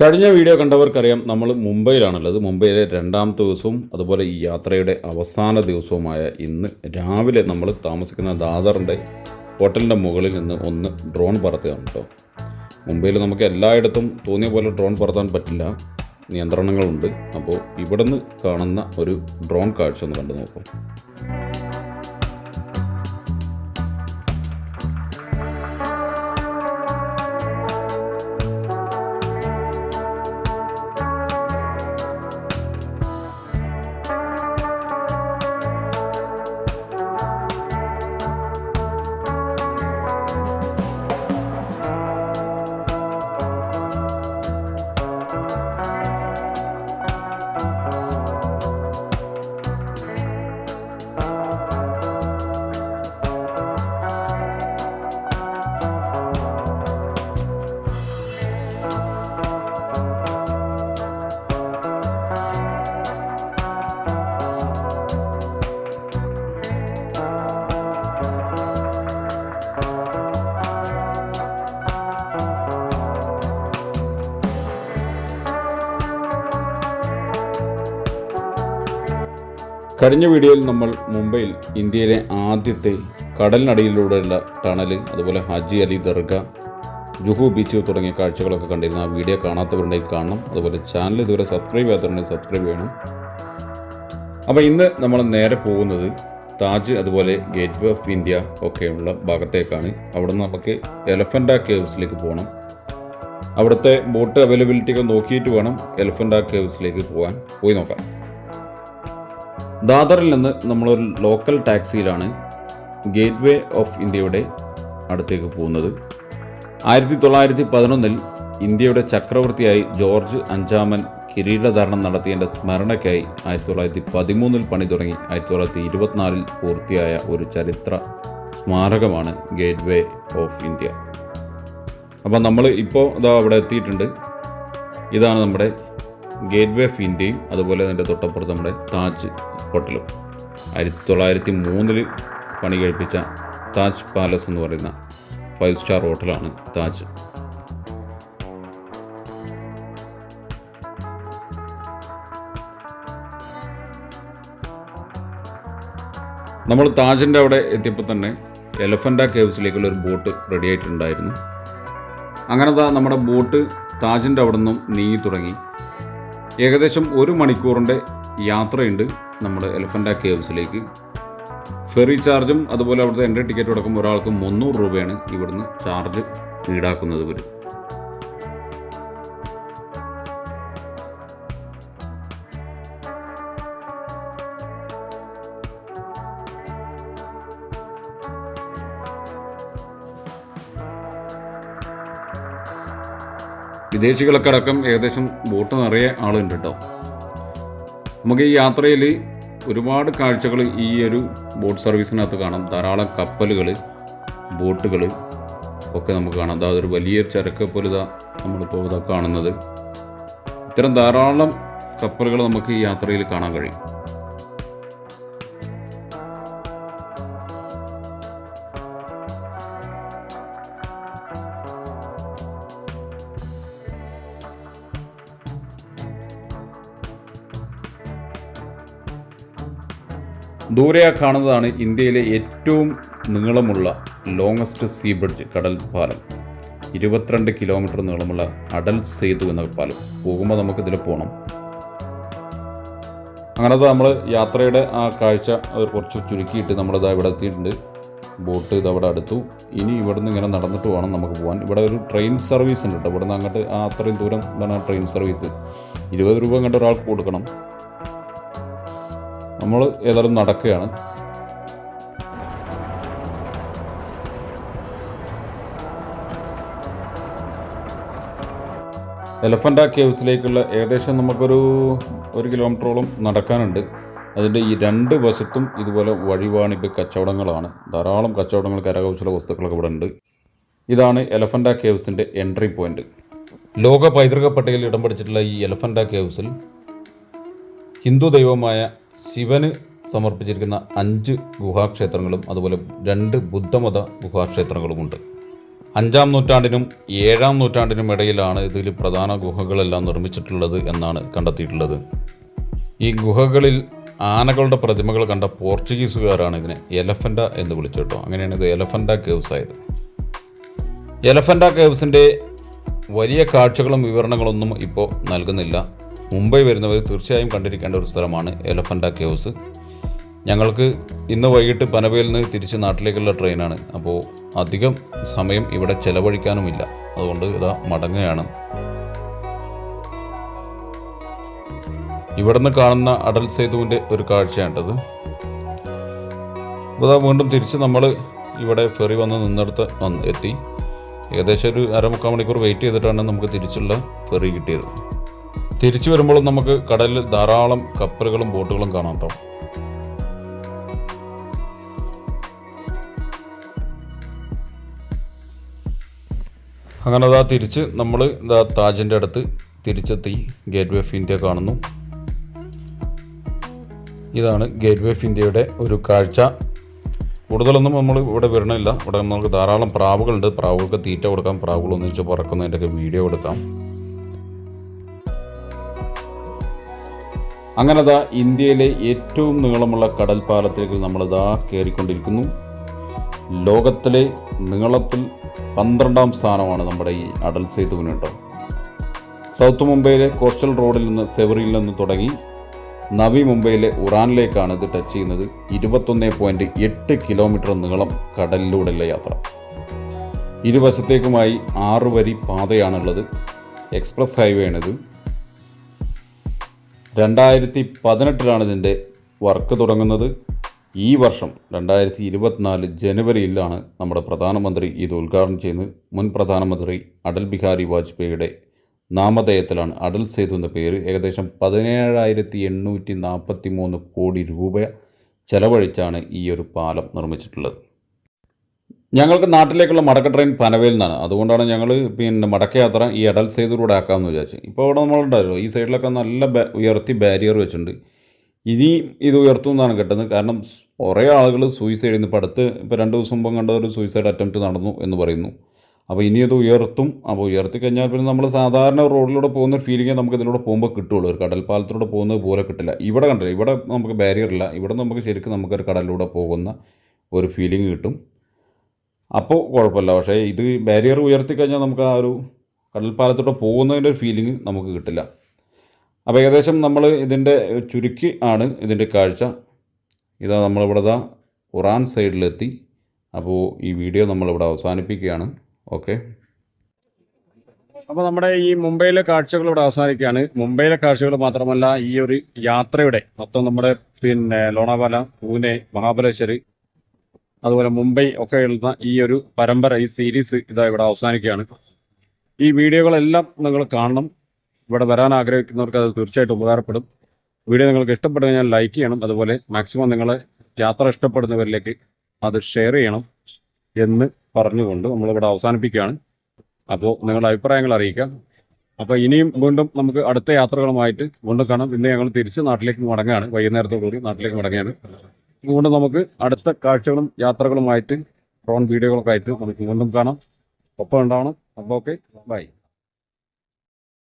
കഴിഞ്ഞ വീഡിയോ കണ്ടവർക്കറിയാം നമ്മൾ മുംബൈയിലാണുള്ളത്. മുംബൈയിലെ രണ്ടാമത്തെ ദിവസവും അതുപോലെ ഈ യാത്രയുടെ അവസാന ദിവസവുമായ ഇന്ന് രാവിലെ നമ്മൾ താമസിക്കുന്ന ദാദറിന്റെ ഹോട്ടലിന്റെ മുകളിൽ നിന്ന് ഒന്ന് ഡ്രോൺ പറത്തുകയാണ് കേട്ടോ. മുംബൈയിൽ നമുക്ക് എല്ലായിടത്തും തോന്നിയ പോലെ ഡ്രോൺ പറത്താൻ പറ്റില്ല. നിയന്ത്രണങ്ങളുണ്ട്. അപ്പോൾ ഇവിടുന്ന് കാണുന്ന ഒരു ഡ്രോൺ കാഴ്ച ഒന്ന് കണ്ടു നോക്കും. കഴിഞ്ഞ വീഡിയോയിൽ നമ്മൾ മുംബൈയിൽ ഇന്ത്യയിലെ ആദ്യത്തെ കടലിനടിയിലൂടെയുള്ള ടണൽ അതുപോലെ ഹജി അലി ദർഗ ജുഹു ബീച്ച് തുടങ്ങിയ കാഴ്ചകളൊക്കെ കണ്ടിരുന്നു ആ വീഡിയോ കാണാത്തവരുണ്ടെങ്കിൽ കാണണം. അതുപോലെ ചാനൽ ഇതുവരെ സബ്സ്ക്രൈബ് ചെയ്യാത്തവരുണ്ടെങ്കിൽ സബ്സ്ക്രൈബ് ചെയ്യണം. അപ്പോൾ ഇന്ന് നമ്മൾ നേരെ പോകുന്നത് താജ് അതുപോലെ ഗേറ്റ് വേ ഓഫ് ഇന്ത്യ ഒക്കെയുള്ള ഭാഗത്തേക്കാണ്. അവിടെ നിന്ന് നമുക്ക് എലഫന്റ കേവ്സിലേക്ക് പോകണം. അവിടുത്തെ ബോട്ട് അവൈലബിലിറ്റി ഒക്കെ നോക്കിയിട്ട് വേണം എലഫന്റ കേവ്സിലേക്ക് പോകാൻ. പോയി നോക്കാം. ദാദറിൽ നിന്ന് നമ്മളൊരു ലോക്കൽ ടാക്സിയിലാണ് ഗേറ്റ് വേ ഓഫ് ഇന്ത്യയുടെ അടുത്തേക്ക് പോകുന്നത്. ആയിരത്തി തൊള്ളായിരത്തി പതിനൊന്നിൽ ഇന്ത്യയുടെ ചക്രവർത്തിയായി ജോർജ് അഞ്ചാമൻ കിരീടധാരണം നടത്തിയതിന്റെ സ്മരണയ്ക്കായി ആയിരത്തി തൊള്ളായിരത്തി പതിമൂന്നിൽ പണി തുടങ്ങി. ആയിരത്തി തൊള്ളായിരത്തി ഇരുപത്തിനാലിൽ പൂർത്തിയായ ഒരു ചരിത്ര സ്മാരകമാണ് ഗേറ്റ് വേ ഓഫ് ഇന്ത്യ. അപ്പോൾ നമ്മൾ ഇപ്പോൾ ഇതാ അവിടെ എത്തിയിട്ടുണ്ട്. ഇതാണ് നമ്മുടെ ഗേറ്റ് വേ ഓഫ് ഇന്ത്യയും അതുപോലെ അതിന്റെ തൊട്ടപ്പുറത്ത് നമ്മുടെ താജ് ഹോട്ടലും. ആയിരത്തി തൊള്ളായിരത്തി മൂന്നിൽ പണി കഴിപ്പിച്ച താജ് പാലസ് എന്ന് പറയുന്ന ഫൈവ് സ്റ്റാർ ഹോട്ടലാണ് താജ്. നമ്മൾ താജിന്റെ അവിടെ എത്തിയപ്പോൾ തന്നെ എലഫന്റ കേവ്സിലേക്കുള്ള ഒരു ബോട്ട് റെഡി ആയിട്ടുണ്ടായിരുന്നു. അങ്ങനെ നമ്മുടെ ബോട്ട് താജിന്റെ അവിടെ നിന്നും നീങ്ങി തുടങ്ങി. ഏകദേശം ഒരു മണിക്കൂറിന്റെ യാത്രയുണ്ട് നമ്മുടെ എലഫന്റ കേവ്സിലേക്ക്. ഫെറി ചാർജും അതുപോലെ അവിടുത്തെ എന്റെ ടിക്കറ്റ് അടക്കം ഒരാൾക്ക് മുന്നൂറ് രൂപയാണ് ഇവിടുന്ന് ചാർജ് ഈടാക്കുന്നത് വരും വിദേശികളൊക്കെ അടക്കം ഏകദേശം ബോട്ട് നിറയെ ആളുണ്ട് കേട്ടോ. നമുക്ക് ഈ യാത്രയിൽ ഒരുപാട് കാഴ്ചകൾ ഈ ഒരു ബോട്ട് സർവീസിനകത്ത് കാണാം. ധാരാളം കപ്പലുകൾ ബോട്ടുകൾ ഒക്കെ നമുക്ക് കാണാം. അതായത് ഒരു വലിയ ചരക്ക് പോലെ ഇതാ നമ്മളിപ്പോൾ ഇതാ കാണുന്നത്. ഇത്തരം ധാരാളം കപ്പലുകൾ നമുക്ക് ഈ യാത്രയിൽ കാണാൻ കഴിയും. ദൂരെ കാണുന്നതാണ് ഇന്ത്യയിലെ ഏറ്റവും നീളമുള്ള ലോങ്ങസ്റ്റ് സീ ബ്രിഡ്ജ് കടൽ പാലം. ഇരുപത്തിരണ്ട് കിലോമീറ്റർ നീളമുള്ള അടൽ സേതു എന്ന പാലം. പോകുമ്പോൾ നമുക്ക് ഇതിൽ പോകണം അങ്ങനത്തെ നമ്മൾ യാത്രയുടെ ആ കാഴ്ച കുറച്ച് ചുരുക്കിയിട്ട് നമ്മളിതാ ഇവിടെ എത്തിയിട്ടുണ്ട്. ബോട്ട് ഇത് അവിടെ അടുത്തു. ഇനി ഇവിടുന്ന് ഇങ്ങനെ നടന്നിട്ട് വേണം നമുക്ക് പോകാൻ ഇവിടെ ഒരു ട്രെയിൻ സർവീസ് ഉണ്ട് കേട്ടോ. ഇവിടുന്ന് അങ്ങോട്ട് ആ അത്രയും ദൂരം എന്താണ് ട്രെയിൻ സർവീസ് ഇരുപത് രൂപ അങ്ങോട്ട് ഒരാൾക്ക് കൊടുക്കണം. നമ്മൾ ഏതായാലും നടക്കുകയാണ്. എലഫന്റ കേവ്സിലേക്കുള്ള ഏകദേശം നമുക്കൊരു ഒരു കിലോമീറ്ററോളം നടക്കാനുണ്ട്. അതിന്റെ ഈ രണ്ട് വശത്തും ഇതുപോലെ വഴിവാണിപ്പ് കച്ചവടങ്ങളാണ്. ധാരാളം കച്ചവടങ്ങൾ കരകൗശല വസ്തുക്കളൊക്കെ ഇവിടെ ഉണ്ട്. ഇതാണ് എലഫന്റ കേവ്സിന്റെ എൻട്രി പോയിന്റ് ലോക പൈതൃക പട്ടികയിൽ ഇടം പിടിച്ചിട്ടുള്ള ഈ എലഫന്റ കേവ്സിൽ ഹിന്ദു ദൈവമായ ശിവന് സമർപ്പിച്ചിരിക്കുന്ന അഞ്ച് ഗുഹാക്ഷേത്രങ്ങളും അതുപോലെ രണ്ട് ബുദ്ധമത ഗുഹാക്ഷേത്രങ്ങളുമുണ്ട്. അഞ്ചാം നൂറ്റാണ്ടിനും ഏഴാം നൂറ്റാണ്ടിനും ഇടയിലാണ് ഇതിൽ പ്രധാന ഗുഹകളെല്ലാം നിർമ്മിച്ചിട്ടുള്ളത് എന്നാണ് കണ്ടെത്തിയിട്ടുള്ളത്. ഈ ഗുഹകളിൽ ആനകളുടെ പ്രതിമകൾ കണ്ട പോർച്ചുഗീസുകാരാണ് ഇതിനെ എലഫന്റ എന്ന് വിളിച്ചിട്ടോ അങ്ങനെയാണ് ഇത് എലഫന്റ കേവ്സ് ആയത്. എലഫന്റ കേവ്സിന്റെ വലിയ കാഴ്ചകളും വിവരണങ്ങളൊന്നും ഇപ്പോൾ നൽകുന്നില്ല. മുംബൈ വരുന്നവർ തീർച്ചയായും കണ്ടിരിക്കേണ്ട ഒരു സ്ഥലമാണ് എലഫന്റ കേവ്സ്. ഞങ്ങൾക്ക് ഇന്ന് വൈകിട്ട് പനവയിൽ നിന്ന് തിരിച്ച് നാട്ടിലേക്കുള്ള ട്രെയിനാണ്. അപ്പോൾ അധികം സമയം ഇവിടെ ചെലവഴിക്കാനുമില്ല. അതുകൊണ്ട് ഇതാ മടങ്ങുകയാണ്. ഇവിടുന്ന് കാണുന്ന അടൽ സേതുവിന്റെ ഒരു കാഴ്ചയാണിത് അപ്പോൾ അതാ വീണ്ടും തിരിച്ച് നമ്മൾ ഇവിടെ ഫെറി വന്ന് നിന്നിടത്ത് വന്ന് എത്തി. ഏകദേശം ഒരു അരമുക്കാൽ മണിക്കൂർ വെയിറ്റ് ചെയ്തിട്ടാണ് നമുക്ക് തിരിച്ചുള്ള ഫെറി കിട്ടിയത്. തിരിച്ചു വരുമ്പോഴും നമുക്ക് കടലിൽ ധാരാളം കപ്പലുകളും ബോട്ടുകളും കാണാം കേട്ടോ. അങ്ങനെ അതാ തിരിച്ച് നമ്മൾ ഇതാ താജിന്റെ അടുത്ത് തിരിച്ചെത്തി ഗേറ്റ് വേ ഓഫ് ഇന്ത്യ കാണുന്നു. ഇതാണ് ഗേറ്റ് വേ ഓഫ് ഇന്ത്യയുടെ ഒരു കാഴ്ച. കൂടുതലൊന്നും നമ്മൾ ഇവിടെ വരണില്ല ഇവിടെ നമുക്ക് ധാരാളം പ്രാവുകളുണ്ട്. പ്രാവുകൾക്ക് തീറ്റ കൊടുക്കാം പ്രാവുകൾ ഒന്നിച്ച് പറക്കുന്നതിന്റെയൊക്കെ വീഡിയോ എടുക്കാം. അങ്ങനെ അതാ ഇന്ത്യയിലെ ഏറ്റവും നീളമുള്ള കടൽപ്പാലത്തിലേക്ക് നമ്മളിതാ കയറിക്കൊണ്ടിരിക്കുന്നു. ലോകത്തിലെ നീളത്തിൽ പന്ത്രണ്ടാം സ്ഥാനമാണ് നമ്മുടെ ഈ അടൽ സേതുവിന് കേട്ടോ സൗത്ത് മുംബൈയിലെ കോസ്റ്റൽ റോഡിൽ നിന്ന് സെവറിയിൽ നിന്ന് തുടങ്ങി നവി മുംബൈയിലെ ഉറാനിലേക്കാണ് ഇത് ടച്ച് ചെയ്യുന്നത്. ഇരുപത്തൊന്ന് പോയിന്റ് എട്ട് കിലോമീറ്റർ നീളം കടലിലൂടെയുള്ള യാത്ര. ഇരുവശത്തേക്കുമായി ആറ് വരി പാതയാണുള്ളത്. എക്സ്പ്രസ് ഹൈവേ ആണിത് രണ്ടായിരത്തി പതിനെട്ടിലാണ് ഇതിന്റെ വർക്ക് തുടങ്ങുന്നത്. ഈ വർഷം രണ്ടായിരത്തി ഇരുപത്തിനാല് ജനുവരിയിലാണ് നമ്മുടെ പ്രധാനമന്ത്രി ഇത് ഉദ്ഘാടനം ചെയ്യുന്നത്. മുൻ പ്രധാനമന്ത്രി അടൽ ബിഹാരി വാജ്പേയിയുടെ നാമധേയത്തിലാണ് അടൽ സേതു എന്ന പേര്. ഏകദേശം പതിനേഴായിരത്തി എണ്ണൂറ്റി നാൽപ്പത്തി മൂന്ന് കോടി രൂപ ചെലവഴിച്ചാണ് ഈ ഒരു പാലം നിർമ്മിച്ചിട്ടുള്ളത്. ഞങ്ങൾക്ക് നാട്ടിലേക്കുള്ള മടക്ക ട്രെയിൻ പനവേൽ നിന്നാണ്. അതുകൊണ്ടാണ് ഞങ്ങൾ പിന്നെ മടക്കയാത്ര ഈ അടൽ സേതുവിലൂടെ ആക്കാമെന്ന് വിചാരിച്ചു ഇപ്പോൾ ഇവിടെ നമ്മളുണ്ടല്ലോ ഈ സൈഡിലൊക്കെ നല്ല ഉയർത്തി ബാരിയർ വെച്ചിട്ടുണ്ട്. ഇനി ഇത് ഉയർത്തും എന്നാണ് കാരണം കുറേ ആളുകൾ സൂയിസൈഡ് ചെയ്യുന്നു. ഇപ്പോൾ അടുത്ത് ഇപ്പോൾ രണ്ട് ദിവസം മുമ്പ് കണ്ട ഒരു സൂയിസൈഡ് അറ്റംപ്റ്റ് നടന്നു എന്ന് പറയുന്നു. അപ്പോൾ ഇനി അത് ഉയർത്തും. അപ്പോൾ ഉയർത്തി കഴിഞ്ഞാൽ പിന്നെ നമ്മൾ സാധാരണ റോഡിലൂടെ പോകുന്ന ഒരു ഫീലിംഗ് നമുക്ക് ഇതിലൂടെ പോകുമ്പോൾ കിട്ടുള്ളൂ. ഒരു കടൽപ്പാലത്തിലൂടെ പോകുന്നത് പോലെ കിട്ടില്ല. ഇവിടെ കണ്ടില്ല? ഇവിടെ നമുക്ക് ബാരിയർ ഇല്ല. ഇവിടെ നമുക്ക് ശരിക്കും നമുക്കൊരു കടലിലൂടെ പോകുന്ന ഒരു ഫീലിംഗ് കിട്ടും. അപ്പോൾ കുഴപ്പമില്ല. പക്ഷേ ഇത് ബാരിയർ ഉയർത്തി കഴിഞ്ഞാൽ നമുക്ക് ആ ഒരു കടൽപ്പാലത്തോട്ട് പോകുന്നതിന്റെ ഒരു ഫീലിംഗ് നമുക്ക് കിട്ടില്ല. അപ്പോൾ ഏകദേശം നമ്മൾ ഇതിന്റെ ചുരുക്കി ആണ് ഇതിന്റെ കാഴ്ച. ഇതാ നമ്മളിവിടെ ദാ ഉറാൻ സൈഡിലെത്തി. അപ്പോൾ ഈ വീഡിയോ നമ്മളിവിടെ അവസാനിപ്പിക്കുകയാണ്. ഓക്കെ. അപ്പോൾ നമ്മുടെ ഈ മുംബൈയിലെ കാഴ്ചകൾ ഇവിടെ അവസാനിക്കുകയാണ്. മുംബൈയിലെ കാഴ്ചകൾ മാത്രമല്ല ഈ ഒരു യാത്രയുടെ മൊത്തം നമ്മുടെ പിന്നെ ലോണാവാല പൂനെ മഹാബലേശ്വർ അതുപോലെ മുംബൈ ഒക്കെ എഴുതുന്ന ഈ ഒരു പരമ്പര ഈ സീരീസ് ഇതാ ഇവിടെ അവസാനിക്കുകയാണ്. ഈ വീഡിയോകളെല്ലാം നിങ്ങൾ കാണണം. ഇവിടെ വരാൻ ആഗ്രഹിക്കുന്നവർക്ക് അത് തീർച്ചയായിട്ടും ഉപകാരപ്പെടും. വീഡിയോ നിങ്ങൾക്ക് ഇഷ്ടപ്പെട്ടു കഴിഞ്ഞാൽ ലൈക്ക് ചെയ്യണം. അതുപോലെ മാക്സിമം നിങ്ങൾ യാത്ര ഇഷ്ടപ്പെടുന്നവരിലേക്ക് അത് ഷെയർ ചെയ്യണം എന്ന് പറഞ്ഞുകൊണ്ട് നമ്മളിവിടെ അവസാനിപ്പിക്കുകയാണ്. അപ്പോൾ നിങ്ങളുടെ അഭിപ്രായങ്ങൾ അറിയിക്കാം. അപ്പോൾ ഇനിയും വീണ്ടും നമുക്ക് അടുത്ത യാത്രകളുമായിട്ട് വീണ്ടും കാണാം. ഇന്ന് ഞങ്ങൾ തിരിച്ച് നാട്ടിലേക്ക് മടങ്ങുകയാണ്. വൈകുന്നേരത്തോടുകൂടി നാട്ടിലേക്ക് മടങ്ങുകയാണ്. വീണ്ടും നമുക്ക് അടുത്ത കാഴ്ചകളും യാത്രകളുമായിട്ട് ഡ്രോൺ വീഡിയോകളൊക്കെ ആയിട്ട് നമുക്ക് വീണ്ടും കാണാം. ഒപ്പം ഉണ്ടാവണം. അപ്പോൾ ഓക്കെ ബൈ